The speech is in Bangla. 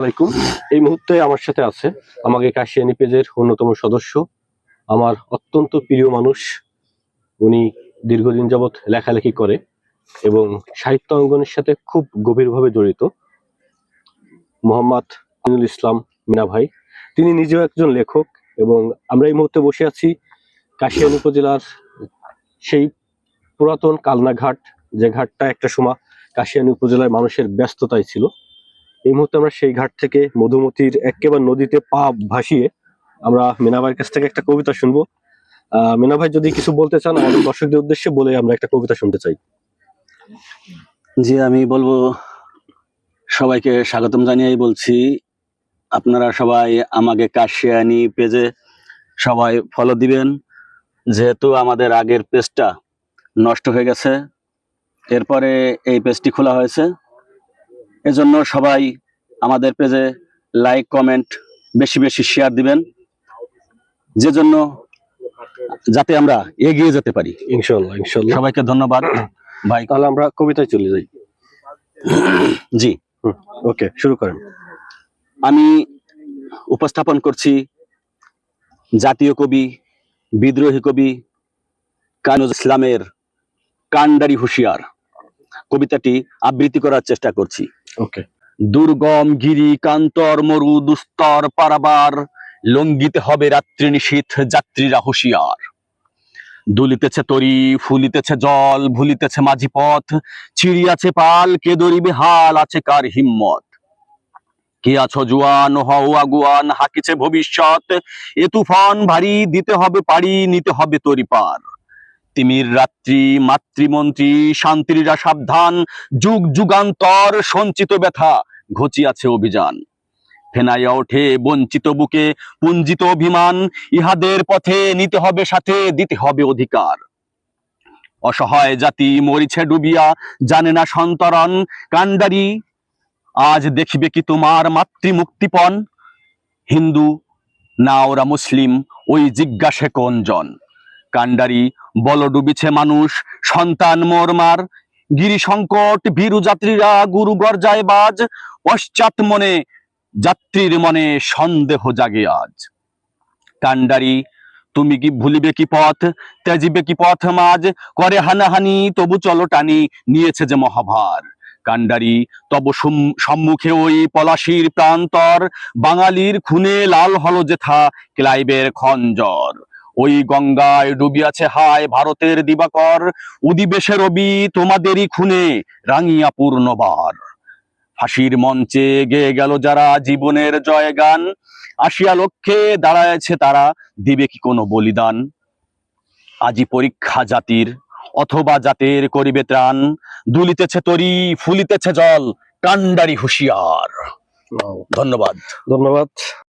আলাইকুম। এই মুহূর্তে আমার সাথে আছে আমাকে কাশিয়ানি পেজের অন্যতম সদস্য, আমার অত্যন্ত প্রিয় মানুষ। উনি দীর্ঘদিন যাবৎ লেখালেখি করে এবং সাহিত্য অঙ্গনের সাথে খুব গভীরভাবে জড়িত। মোহাম্মদ আমিনুল ইসলাম মিনা ভাই, তিনি নিজেও একজন লেখক এবং আমরা এই মুহূর্তে বসে আছি কাশিয়ানী উপজেলার সেই পুরাতন কালনা ঘাট যে ঘাটটা একটা সময় কাশিয়ানী উপজেলার মানুষের ব্যস্ততায় ছিল। এই মুহূর্তে আমরা সেই ঘাট থেকে মধুমতির একেবারে নদীতে পা ভাসিয়ে আমরা মিনা ভাইয়ের কাছ থেকে একটা কবিতা শুনব। আহ মিনা ভাই যদি কিছু বলতে চান, আমাদের দর্শকদের উদ্দেশ্যে বলে আমরা একটা কবিতা শুনতে চাই। জি, আমি বলব, সবাইকে স্বাগতম জানিয়েই বলছি। আপনারা সবাই আমাকে কাশিয়ানি পেজে সবাই ফলো দিবেন। যেহেতু আমাদের আগের পেজটা নষ্ট হয়ে গেছে, এরপরে এই পেজটি খোলা হয়েছে। এজন্য সবাই আমাদের পেজে লাইক কমেন্ট বেশি বেশি শেয়ার দিবেন। যে জন্য যাতে আমরা এগিয়ে যেতে পারি। ইনশাল্লাহ ইনশাল্লাহ সবাইকে ধন্যবাদ। ভাই। তাহলে আমরা কবিতায় চলে যাই। জি। ওকে শুরু করেন। আমি উপস্থাপন করছি জাতীয় কবি বিদ্রোহী কবি কানুজ ইসলামের কান্ডারি হুঁশিয়ার। কবিতাটি আবৃত্তি করার চেষ্টা করছি। ওকে দুর্গম গিরি কান্তর মরু দুস্তর পারাবার লঙ্গিতে হবে রাত্রি নিশীথ যাত্রীরা হুঁশিয়ার। দুলিতেছে তরি, ফুলিতেছে জল, ভুলিতেছে মাঝি পথ চিড়িয়াছে পাল, কে দরিবে হাল, আছে কার হিম্মত? কে আছো জুয়ান, হও আগুয়ান, হাকিছে ভবিষ্যৎ, এ তুফান ভারী, দিতে হবে পাড়ি নিতে হবে তরি পার। তিমির রাত্রি, মাতৃমন্ত্রী শান্তিরা সাবধান, যুগ যুগান্তর, সঞ্চিত ব্যথা, ঘচিয়াছে অভিযান। ফেনাইয়া ওঠে বঞ্চিত বুকে, পুঞ্জিত অভিমান, ইহাদের পথে নিতে হবে সাথে, দিতে হবে অধিকার। অসহায় জাতি মরিছে ডুবিয়া, জানে না সন্তরণ কান্ডারি আজ দেখিবে কি তোমার মাতৃমুক্তিপণ? হিন্দু, না ওরা মুসলিম, ওই জিজ্ঞাসে কোন জন? কান্ডারি বল ডুবিছে মানুষ, সন্তান মোরমার গিরি সংকট ভীরু যাত্রীরা গুরু গর্জায় বাজ, পশ্চাৎ মনে যাত্রীর মনে সন্দেহ জাগে আজ। কান্ডারি তুমি কি ভুলিবে কি পথ, ত্যাজিবে কি পথ মাঝ, করে হানাহানি, তবু চলো টানি, নিয়েছে যে মহাভার। কান্ডারি তব সুম- সম্মুখে ওই পলাশির প্রান্তর, বাঙালির খুনে লাল হলো যেথা, ক্লাইবের খঞ্জর। ওই গঙ্গায় ডুবিয়াছে হায় ভারতের দিবাকর। উদিবেশে রবি তোমাদেরই খুনে রাঙিয়া পূর্ণবার। হাসির মঞ্চে গেয়ে গেল যারা জীবনের জয়গান। আসিয়া লক্ষ্যে দাঁড়ায়ছে তারা দিবে কি কোনো বলিদান? আজি পরীক্ষা জাতির অথবা জাতের করিবে ত্রাণ। দুলিতেছে তরি ফুলিতেছে জল কান্ডারি হুঁশিয়ার। ধন্যবাদ। ধন্যবাদ।